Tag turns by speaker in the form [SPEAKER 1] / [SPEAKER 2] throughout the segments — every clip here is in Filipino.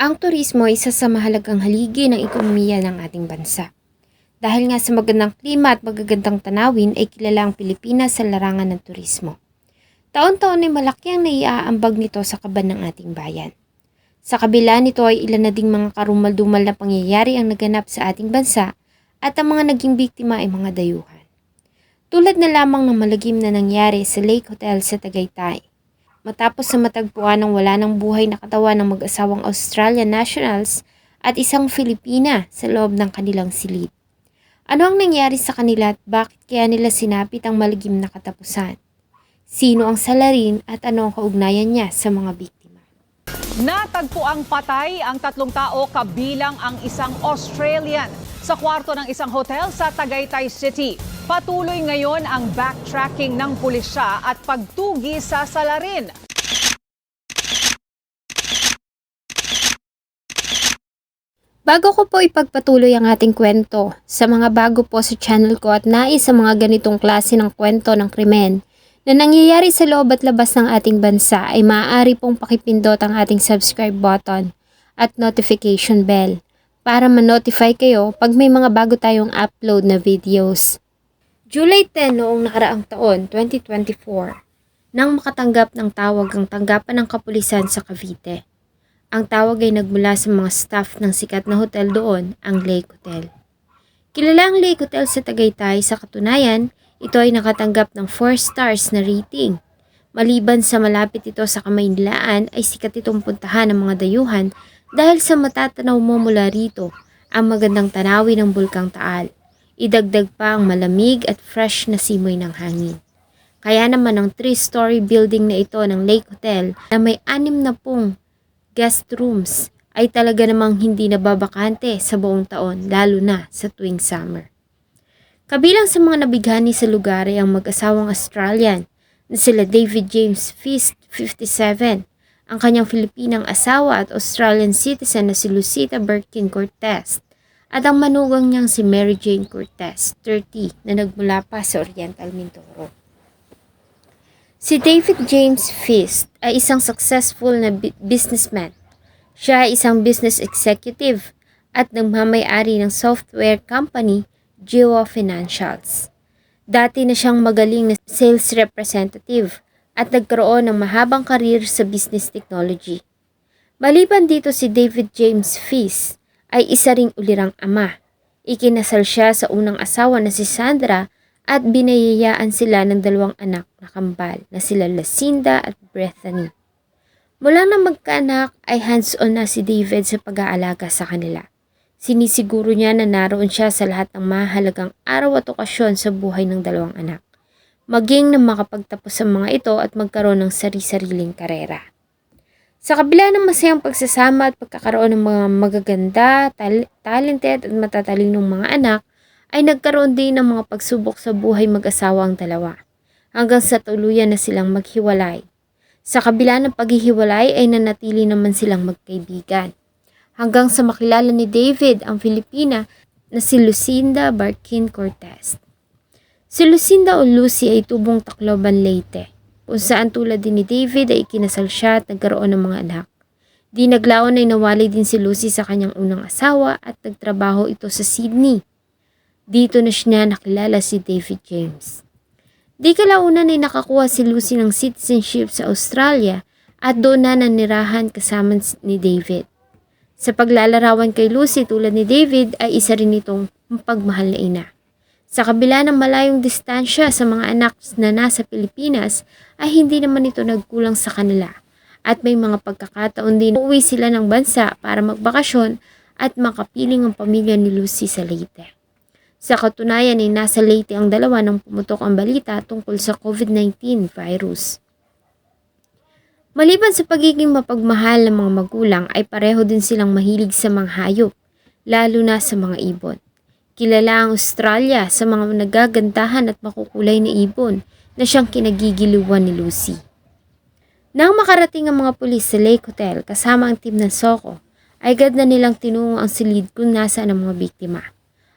[SPEAKER 1] Ang turismo ay isa sa mahalagang haligi ng ekonomiya ng ating bansa. Dahil nga sa magandang klima at magagandang tanawin ay kilala ang Pilipinas sa larangan ng turismo. Taon-taon ay malaki ang naiaambag nito sa kaban ng ating bayan. Sa kabila nito ay ilan na ding mga karumal-dumal na pangyayari ang naganap sa ating bansa at ang mga naging biktima ay mga dayuhan. Tulad na lamang ng malagim na nangyari sa Lake Hotel sa Tagaytay. Matapos sa matagpuan ng wala ng buhay na katawan ng mag-asawang Australian nationals at isang Filipina sa loob ng kanilang silid. Ano ang nangyari sa kanila at bakit kaya nila sinapit ang malagim na katapusan? Sino ang salarin at ano ang kaugnayan niya sa mga biktima?
[SPEAKER 2] Natagpo ang patay ang tatlong tao kabilang ang isang Australian sa kwarto ng isang hotel sa Tagaytay City. Patuloy ngayon ang backtracking ng pulisya at pagtugi sa salarin.
[SPEAKER 1] Bago ko po ipagpatuloy ang ating kwento, sa mga bago po sa channel ko at nais sa mga ganitong klase ng kwento ng krimen na nangyayari sa loob at labas ng ating bansa ay maaari pong pakipindot ang ating subscribe button at notification bell para ma-notify kayo pag may mga bago tayong upload na videos. July 10 noong nakaraang taon, 2024, nang makatanggap ng tawag ang tanggapan ng kapulisan sa Cavite. Ang tawag ay nagmula sa mga staff ng sikat na hotel doon, ang Lake Hotel. Kilala ang Lake Hotel sa Tagaytay sa katunayan, ito ay nakatanggap ng 4 stars na rating. Maliban sa malapit ito sa Kamaynilaan ay sikat itong puntahan ng mga dayuhan dahil sa matatanaw mo mula rito ang magandang tanawin ng Bulkang Taal. Idagdag pa ang malamig at fresh na simoy ng hangin. Kaya naman ang 3-story building na ito ng Lake Hotel na may anim na pong guest rooms ay talaga namang hindi nababakante sa buong taon lalo na sa tuwing summer. Kabilang sa mga nabighani sa lugar ay ang mag-asawang Australian na sila David James Feast, 57, ang kanyang Filipinang asawa at Australian citizen na si Lucita Birkin Cortez, at ang manugang niyang si Mary Jane Cortez, 30, na nagmula pa sa Oriental Mindoro. Si David James Fist ay isang successful na businessman. Siya ay isang business executive at nagmamayari ng software company Geo Financials. Dati na siyang magaling na sales representative at nagkaroon ng mahabang karir sa business technology. Maliban dito si David James Fist ay isa ring ulirang ama. Ikinasal siya sa unang asawa na si Sandra at binayayaan sila ng dalawang anak na kambal na sila Lucinda at Bethany. Mula na magkaanak ay hands-on na si David sa pag-aalaga sa kanila. Sinisiguro niya na naroon siya sa lahat ng mahalagang araw at okasyon sa buhay ng dalawang anak. Maging na makapagtapos sa mga ito at magkaroon ng sari-sariling karera. Sa kabila ng masayang pagsasama at pagkakaroon ng mga magaganda, tal- talented at matatalinong mga anak, ay nagkaroon din ng mga pagsubok sa buhay mag-asawa ang dalawa, hanggang sa tuluyan na silang maghiwalay. Sa kabila ng paghihiwalay ay nanatili naman silang magkaibigan. Hanggang sa makilala ni David ang Filipina na si Lucinda Barkin Cortez. Si Lucinda o Lucy ay tubong Tacloban, Leyte, kung saan tulad din ni David ay ikinasal siya at nagkaroon ng mga anak. Di naglaon ay nawali din si Lucy sa kanyang unang asawa at nagtrabaho ito sa Sydney. Dito na siya nakilala si David James. Di kalaunan ay nakakuha si Lucy ng citizenship sa Australia at doon na nanirahan kasama ni David. Sa paglalarawan kay Lucy tulad ni David ay isa rin itong pagmahal na ina. Sa kabila ng malayong distansya sa mga anak na nasa Pilipinas ay hindi naman ito nagkulang sa kanila at may mga pagkakataon din uwi sila ng bansa para magbakasyon at makapiling ang pamilya ni Lucy sa Leyte. Sa katunayan ay nasa Leyte ang dalawa nang pumutok ang balita tungkol sa COVID-19 virus. Maliban sa pagiging mapagmahal ng mga magulang ay pareho din silang mahilig sa mga hayop, lalo na sa mga ibon. Kilala ang Australia sa mga nagagandahan at makukulay na ibon na siyang kinagigiliwan ni Lucy. Nang makarating ang mga pulis sa Lake Hotel kasama ang team ng Soko, ay agad na nilang tinungo ang silid kung nasaan ang mga biktima.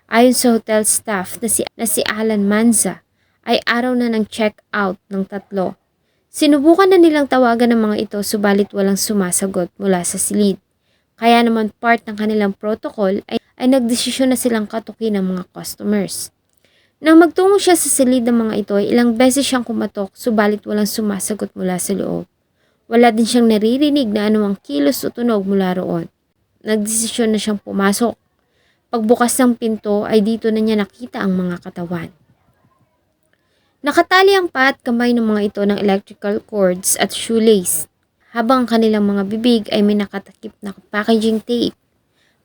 [SPEAKER 1] Ayon sa hotel staff na si, na si Alan Manza, ay araw na ng check-out ng tatlo Sinubukan na nilang tawagan ng mga ito subalit walang sumasagot mula sa silid. Kaya naman part ng kanilang protocol ay, ay nagdesisyon na silang katukin ng mga customers. Nang magtungo siya sa silid ng mga ito, ilang beses siyang kumatok subalit walang sumasagot mula sa loob. Wala din siyang naririnig na anumang kilos o tunog mula roon. Nagdesisyon na siyang pumasok. Pagbukas ng pinto ay dito na niya nakita ang mga katawan. Nakatali ang pa at kamay ng mga ito ng electrical cords at shoelace, habang ang kanilang mga bibig ay may nakatakip na packaging tape.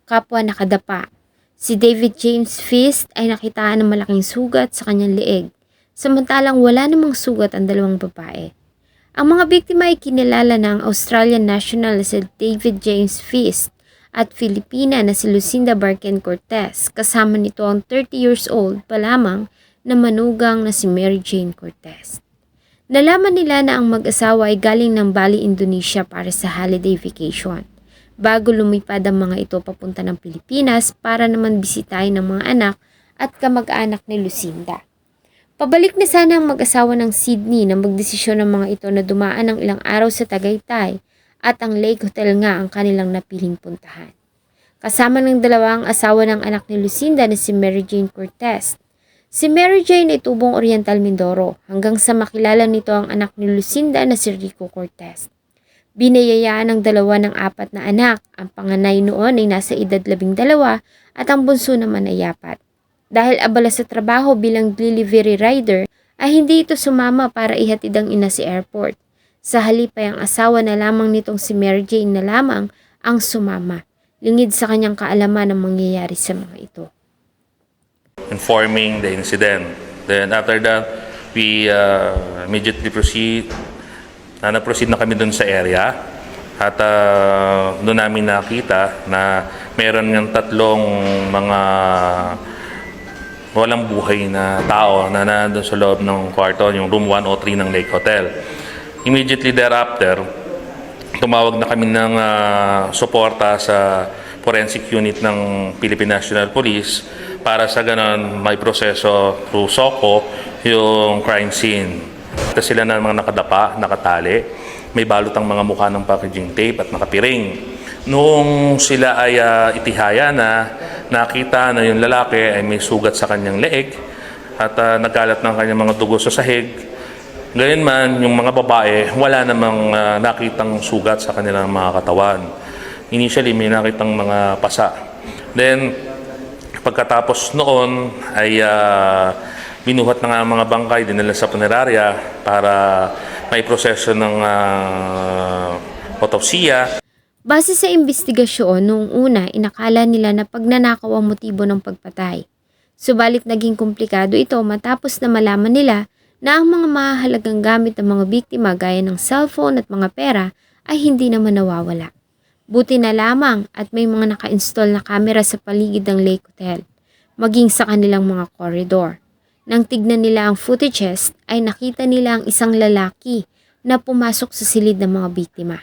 [SPEAKER 1] Kapwa nakadapa. Si David James Fist ay nakitaan ng malaking sugat sa kanyang leeg, samantalang wala namang sugat ang dalawang babae. Ang mga biktima ay kinilala ng Australian national na si David James Fist at Filipina na si Lucinda Barken Cortez. Kasama nito ang 30 years old pa lamang na manugang na si Mary Jane Cortez. Nalaman nila na ang mag-asawa ay galing ng Bali, Indonesia para sa holiday vacation. Bago lumipad ang mga ito papunta ng Pilipinas para naman bisitahin ng mga anak at kamag-anak ni Lucinda. Pabalik na sana ang mag-asawa ng Sydney na magdesisyon ng mga ito na dumaan ng ilang araw sa Tagaytay at ang Lake Hotel nga ang kanilang napiling puntahan. Kasama ng dalawang asawa ng anak ni Lucinda na si Mary Jane Cortez. Si Mary Jane ay tubong Oriental Mindoro hanggang sa makilala nito ang anak ni Lucinda na si Rico Cortez. Binayayaan ng dalawa ng apat na anak. Ang panganay noon ay nasa edad labing dalawa at ang bunso naman ay apat. Dahil abala sa trabaho bilang delivery rider, ay hindi ito sumama para ihatid ang ina si airport. Sa halip ay ang asawa na lamang nitong si Mary Jane na lamang ang sumama. Lingid sa kanyang kaalaman ang mangyayari sa mga ito.
[SPEAKER 3] Informing the incident. Then after that, we uh, immediately proceed, na nag-proceed na kami dun sa area at uh, doon namin nakita na meron ng tatlong mga walang buhay na tao na nandun sa loob ng kwarto, yung room 103 ng Lake Hotel. Immediately thereafter, tumawag na kami ng ah, suporta sa forensic unit ng Philippine National Police para sa ganon may proseso through SOCO yung crime scene. Ito sila na mga nakadapa, nakatali. May balot ang mga mukha ng packaging tape at nakapiring. Noong sila ay ah, itihaya na, nakita na yung lalaki ay may sugat sa kanyang leeg at ah, nagkalat ng kanyang mga dugo sa sahig. Gayun man, yung mga babae, wala namang ah, nakitang sugat sa kanilang mga katawan. Initially, may nakitang mga pasa. Then, pagkatapos noon, ay ah, binuhat na nga mga bangkay, dinala sa punerarya para may proseso ng uh, autopsiya.
[SPEAKER 1] Base sa investigasyon, noong una, inakala nila na pagnanakaw ang motibo ng pagpatay. Subalit naging komplikado ito matapos na malaman nila na ang mga mahalagang gamit ng mga biktima gaya ng cellphone at mga pera ay hindi naman nawawala. Buti na lamang at may mga naka-install na kamera sa paligid ng Lake Hotel, maging sa kanilang mga corridor. Nang tignan nila ang footages, ay nakita nila ang isang lalaki na pumasok sa silid ng mga biktima.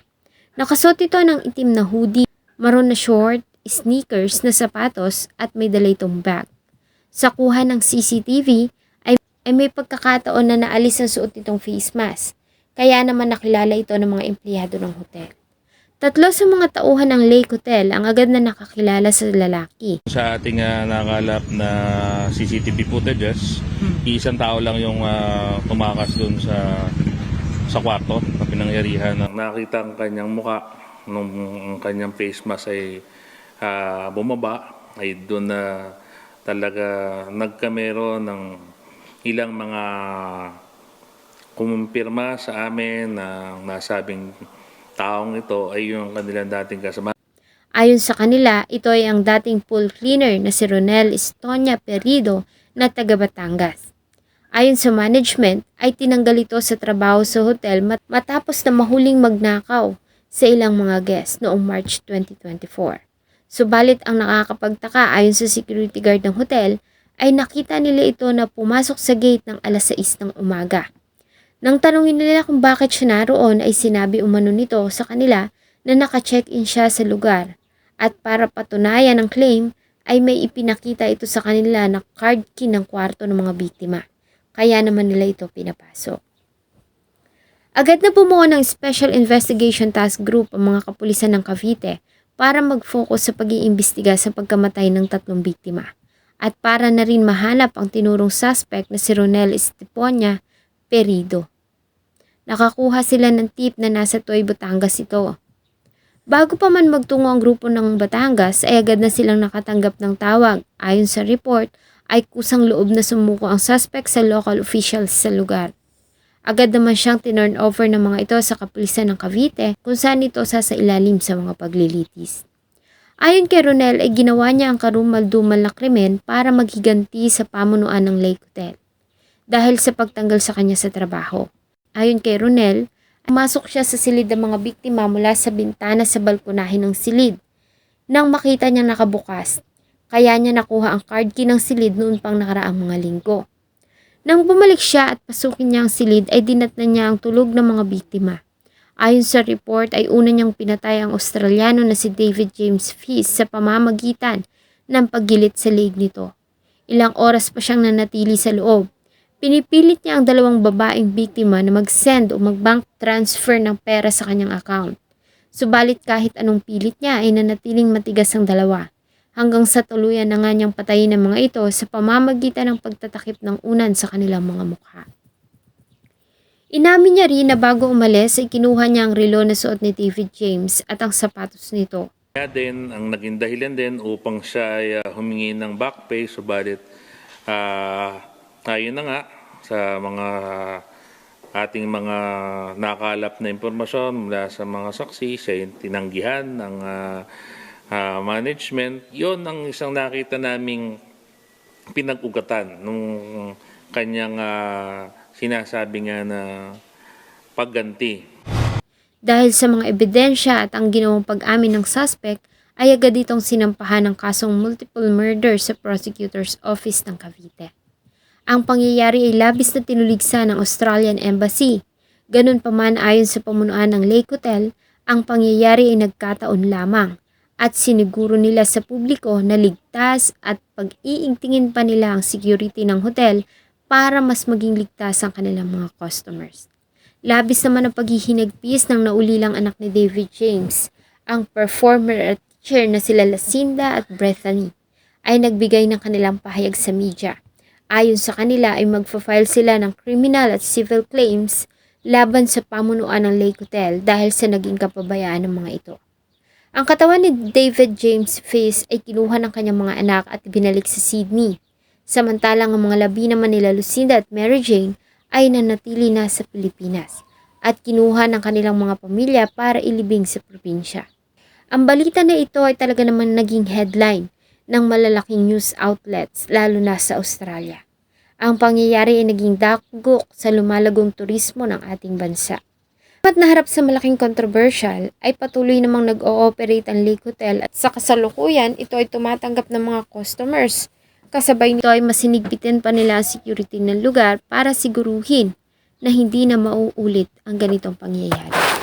[SPEAKER 1] Nakasuot ito ng itim na hoodie, maroon na short, sneakers na sapatos at may dala itong bag. Sa kuha ng CCTV ay, ay may pagkakataon na naalis ang suot nitong face mask. Kaya naman nakilala ito ng mga empleyado ng hotel. Tatlo sa mga tauhan ng Lake Hotel ang agad na nakakilala sa lalaki.
[SPEAKER 3] Sa ating uh, nakalap na CCTV footages, isang tao lang yung ah, tumakas doon sa sa kwarto na pinangyarihan. Nakita ang kanyang muka nung ang kanyang face mask ay ah, bumaba ay doon na talaga nagkamero ng ilang mga kumumpirma sa amin na nasabing taong ito ay yung kanilang dating kasama.
[SPEAKER 1] Ayon sa kanila, ito ay ang dating pool cleaner na si Ronel Estonia Perido na taga Batangas. Ayon sa management, ay tinanggal ito sa trabaho sa hotel mat- matapos na mahuling magnakaw sa ilang mga guests noong March 2024. Subalit ang nakakapagtaka ayon sa security guard ng hotel ay nakita nila ito na pumasok sa gate ng alas 6 ng umaga. Nang tanungin nila kung bakit siya naroon ay sinabi umano nito sa kanila na naka-check-in siya sa lugar at para patunayan ang claim ay may ipinakita ito sa kanila na card key ng kwarto ng mga biktima. Kaya naman nila ito pinapasok. Agad na bumuo ng Special Investigation Task Group ang mga kapulisan ng Cavite para mag-focus sa pag-iimbestiga sa pagkamatay ng tatlong biktima at para na rin mahanap ang tinurong suspect na si Ronel Esteponia Perido. Nakakuha sila ng tip na nasa Toy, Batangas ito. Bago pa man magtungo ang grupo ng Batangas ay agad na silang nakatanggap ng tawag. Ayon sa report ay kusang loob na sumuko ang suspect sa local officials sa lugar. Agad naman siyang tinurn over ng mga ito sa kapulisan ng Cavite kung saan ito sasailalim sa mga paglilitis. Ayon kay Ronel ay ginawa niya ang karumal-dumal na krimen para maghiganti sa pamunuan ng Lake Hotel dahil sa pagtanggal sa kanya sa trabaho. Ayon kay Ronel, pumasok siya sa silid ng mga biktima mula sa bintana sa balkonahe ng silid. Nang makita niya nakabukas, kaya niya nakuha ang card key ng silid noon pang nakaraang mga linggo. Nang bumalik siya at pasukin niya ang silid ay dinatnan niya ang tulog ng mga biktima. Ayon sa report ay una niyang pinatay ang Australiano na si David James Feast sa pamamagitan ng paggilit sa leg nito. Ilang oras pa siyang nanatili sa loob. Pinipilit niya ang dalawang babaeng biktima na mag-send o mag-bank transfer ng pera sa kanyang account. Subalit kahit anong pilit niya ay nanatiling matigas ang dalawa hanggang sa tuluyan na nga niyang patayin ang mga ito sa pamamagitan ng pagtatakip ng unan sa kanilang mga mukha. Inamin niya rin na bago umalis ay kinuha niya ang relo na suot ni David James at ang sapatos nito.
[SPEAKER 3] Kaya din, ang naging dahilan din upang siya ay ah, humingi ng back pay, subalit uh, ayun na nga sa mga ating mga nakalap na impormasyon mula sa mga saksi, siya yung tinanggihan ng ah, ah, management. Yon ang isang nakita naming pinag-ugatan nung kanyang ah, sinasabi nga na pagganti
[SPEAKER 1] Dahil sa mga ebidensya at ang ginawang pag-amin ng suspect, ay agad itong sinampahan ng kasong multiple murder sa prosecutor's office ng Cavite. Ang pangyayari ay labis na tinuligsa ng Australian Embassy. Ganun pa man ayon sa pamunuan ng Lake Hotel, ang pangyayari ay nagkataon lamang at siniguro nila sa publiko na ligtas at pag-iigtingin pa nila ang security ng hotel para mas maging ligtas ang kanilang mga customers. Labis naman ang paghihinagpis ng naulilang anak ni David James. Ang performer at teacher na sila Lacinda at Bethany ay nagbigay ng kanilang pahayag sa media. Ayon sa kanila ay magfa-file sila ng criminal at civil claims laban sa pamunuan ng Lake Hotel dahil sa naging kapabayaan ng mga ito. Ang katawan ni David James Face ay kinuha ng kanyang mga anak at binalik sa Sydney. Samantalang ang mga labi naman nila Lucinda at Mary Jane ay nanatili na sa Pilipinas at kinuha ng kanilang mga pamilya para ilibing sa probinsya. Ang balita na ito ay talaga naman naging headline ng malalaking news outlets lalo na sa Australia. Ang pangyayari ay naging dakgok sa lumalagong turismo ng ating bansa. At naharap sa malaking controversial ay patuloy namang nag-ooperate ang Lake Hotel at sa kasalukuyan ito ay tumatanggap ng mga customers Kasabay nito ay masinigpitin pa nila ang security ng lugar para siguruhin na hindi na mauulit ang ganitong pangyayari.